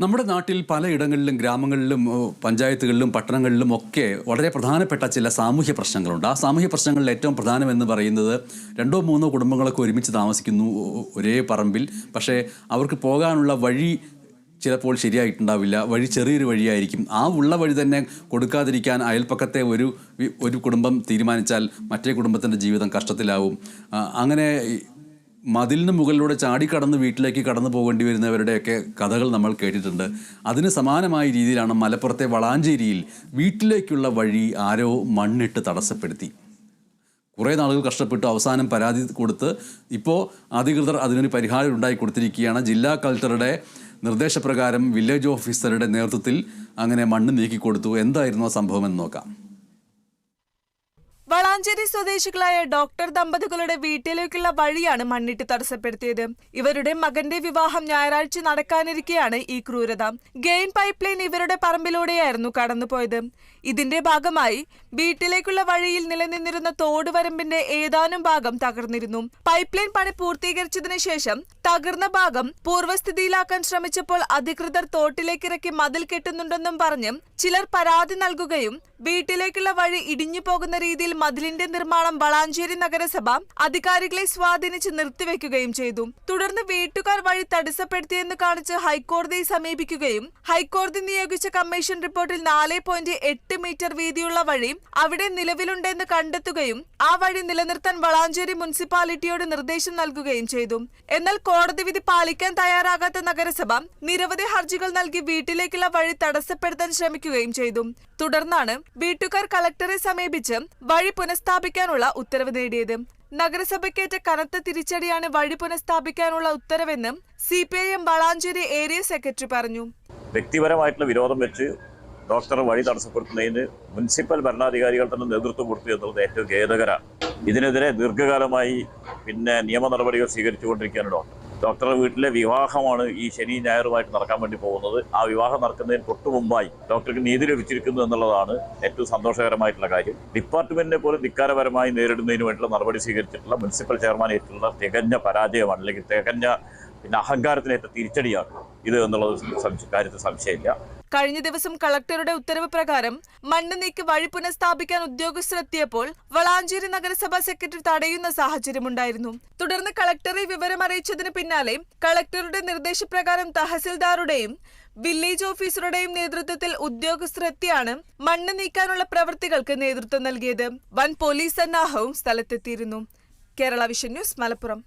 നമ്മുടെ നാട്ടിൽ പലയിടങ്ങളിലും ഗ്രാമങ്ങളിലും പഞ്ചായത്തുകളിലും പട്ടണങ്ങളിലും ഒക്കെ വളരെ പ്രധാനപ്പെട്ട ചില സാമൂഹ്യ പ്രശ്നങ്ങളുണ്ട്. ആ സാമൂഹ്യ പ്രശ്നങ്ങളിൽ ഏറ്റവും പ്രധാനമെന്ന് പറയുന്നത് രണ്ടോ മൂന്നോ കുടുംബങ്ങളൊക്കെ ഒരുമിച്ച് താമസിക്കുന്നു ഒരേ പറമ്പിൽ. പക്ഷേ അവർക്ക് പോകാനുള്ള വഴി ചിലപ്പോൾ ശരിയായിട്ടുണ്ടാവില്ല. വഴി ചെറിയൊരു വഴിയായിരിക്കും. ആ ഉള്ള വഴി തന്നെ കൊടുക്കാതിരിക്കാൻ അയൽപ്പക്കത്തെ ഒരു ഒരു കുടുംബം തീരുമാനിച്ചാൽ മറ്റേ കുടുംബത്തിന്റെ ജീവിതം കഷ്ടത്തിലാവും. അങ്ങനെ മതിലിന് മുകളിലൂടെ ചാടിക്കടന്ന് വീട്ടിലേക്ക് കടന്നു പോകേണ്ടി വരുന്നവരുടെയൊക്കെ കഥകൾ നമ്മൾ കേട്ടിട്ടുണ്ട്. അതിന് സമാനമായ രീതിയിലാണ് മലപ്പുറത്തെ വളാഞ്ചേരിയിൽ വീട്ടിലേക്കുള്ള വഴി ആരോ മണ്ണിട്ട് തടസ്സപ്പെടുത്തി. കുറേ നാളുകൾ കഷ്ടപ്പെട്ടു അവസാനം പരാതി കൊടുത്ത് ഇപ്പോൾ അധികൃതർ അതിനൊരു പരിഹാരം ഉണ്ടായി കൊടുത്തിരിക്കുകയാണ്. ജില്ലാ കളക്ടറുടെ നിർദ്ദേശപ്രകാരം വില്ലേജ് ഓഫീസറുടെ നേതൃത്വത്തിൽ അങ്ങനെ മണ്ണ് നീക്കി കൊടുത്തു എന്തായിരുന്നു ആ സംഭവം എന്ന് നോക്കാം. വളാഞ്ചേരി സ്വദേശികളായ ഡോക്ടർ ദമ്പതികളുടെ വീട്ടിലേക്കുള്ള വഴിയാണ് മണ്ണിട്ട് തടസ്സപ്പെടുത്തിയത്. ഇവരുടെ മകന്റെ വിവാഹം ഞായറാഴ്ച നടക്കാനിരിക്കെയാണ് ഈ ക്രൂരത. ഗെയിൻ പൈപ്പ് ലൈൻ ഇവരുടെ പറമ്പിലൂടെയായിരുന്നു കടന്നുപോയത്. ഇതിന്റെ ഭാഗമായി വീട്ടിലേക്കുള്ള വഴിയിൽ നിലനിന്നിരുന്ന തോട് വരമ്പിന്റെ ഏതാനും ഭാഗം തകർന്നിരുന്നു. പൈപ്പ് ലൈൻ പണി പൂർത്തീകരിച്ചതിന് ശേഷം തകർന്ന ഭാഗം പൂർവസ്ഥിതിയിലാക്കാൻ ശ്രമിച്ചപ്പോൾ അധികൃതർ തോട്ടിലേക്കിറക്കി മതിൽ കെട്ടുന്നുണ്ടെന്നും പറഞ്ഞ് ചിലർ പരാതി നൽകുകയും വീട്ടിലേക്കുള്ള വഴി ഇടിഞ്ഞു പോകുന്ന രീതിയിൽ മതിലിന്റെ നിർമ്മാണം വളാഞ്ചേരി നഗരസഭ അധികാരികളെ സ്വാധീനിച്ച് നിർത്തിവെക്കുകയും ചെയ്തു. തുടർന്ന് വീട്ടുകാർ വഴി തടസ്സപ്പെടുത്തിയെന്ന് കാണിച്ച് ഹൈക്കോടതിയെ സമീപിക്കുകയും ഹൈക്കോടതി നിയോഗിച്ച കമ്മീഷൻ റിപ്പോർട്ടിൽ നാല് പോയിന്റ് എട്ട് മീറ്റർ വീതിയുള്ള വഴി അവിടെ നിലവിലുണ്ടെന്ന് കണ്ടെത്തുകയും ആ വഴി നിലനിർത്താൻ വളാഞ്ചേരി മുനിസിപ്പാലിറ്റിയോട് നിർദ്ദേശം നൽകുകയും ചെയ്തു. എന്നാൽ കോടതി വിധി പാലിക്കാൻ തയ്യാറാകാത്ത നഗരസഭ നിരവധി ഹർജികൾ നൽകി വീട്ടിലേക്കുള്ള വഴി തടസ്സപ്പെടുത്താൻ ശ്രമിക്കുകയും ചെയ്തു. തുടർന്നാണ് വീട്ടുകാർ കളക്ടറെ സമീപിച്ച് വഴി പുനഃസ്ഥാപിക്കാനുള്ള ഉത്തരവ് നേടിയത്. നഗരസഭയ്ക്കേറ്റ കനത്ത തിരിച്ചടിയാണ് വഴി പുനഃസ്ഥാപിക്കാനുള്ള ഉത്തരവെന്ന് C P I M Valanchery area secretary പറഞ്ഞു. വ്യക്തിപരമായിട്ടുള്ള വിരോധം വെച്ച് ഡോക്ടർ വഴി തടസ്സപ്പെടുത്തുന്നതിന് മുനിസിപ്പൽ ഭരണാധികാരികൾ തന്നെ നേതൃത്വം കൊടുത്തു എന്നുള്ളത് ഏറ്റവും ഖേദകരമാണ് ഇതിനെതിരെ ദീർഘകാലമായി പിന്നെ നിയമ നടപടികൾ സ്വീകരിച്ചുകൊണ്ടിരിക്കുകയാണ് ഡോക്ടർ. ഡോക്ടറുടെ വീട്ടിലെ വിവാഹമാണ് ഈ ശനി ഞായറുമായിട്ട് നടക്കാൻ വേണ്ടി പോകുന്നത്. ആ വിവാഹം നടക്കുന്നതിന് തൊട്ടു മുമ്പായി ഡോക്ടർക്ക് നീതി ലഭിച്ചിരിക്കുന്നു എന്നുള്ളതാണ് ഏറ്റവും സന്തോഷകരമായിട്ടുള്ള കാര്യം. ഡിപ്പാർട്ട്മെന്റിനെ പോലും ധിക്കാരപരമായി നേരിടുന്നതിന് വേണ്ടിയുള്ള നടപടി സ്വീകരിച്ചിട്ടുള്ള മുനിസിപ്പൽ ചെയർമാൻ ഏറ്റുള്ള തികഞ്ഞ പരാജയമാണ് അല്ലെങ്കിൽ തികഞ്ഞ പിന്നെ അഹങ്കാരത്തിനേറ്റ തിരിച്ചടിയാണ് ഇത് എന്നുള്ളത് കാര്യത്തിൽ സംശയമില്ല. കഴിഞ്ഞ ദിവസം കളക്ടറുടെ ഉത്തരവ് പ്രകാരം മണ്ണ് നീക്കി വഴി പുനഃസ്ഥാപിക്കാൻ ഉദ്യോഗസ്ഥരെത്തിയപ്പോൾ വളാഞ്ചേരി നഗരസഭാ സെക്രട്ടറി തടയുന്ന സാഹചര്യമുണ്ടായിരുന്നു. തുടർന്ന് കളക്ടറെ വിവരം അറിയിച്ചതിന് പിന്നാലെ കളക്ടറുടെ നിർദ്ദേശപ്രകാരം തഹസിൽദാറുടെയും വില്ലേജ് ഓഫീസറുടെയും നേതൃത്വത്തിൽ ഉദ്യോഗസ്ഥരെത്തിയാണ് മണ്ണ് നീക്കാനുള്ള പ്രവൃത്തികൾക്ക് നേതൃത്വം നൽകിയത്. വൻ പോലീസ് സന്നാഹവും സ്ഥലത്തെത്തിയിരുന്നു. Kerala vision news Malappuram.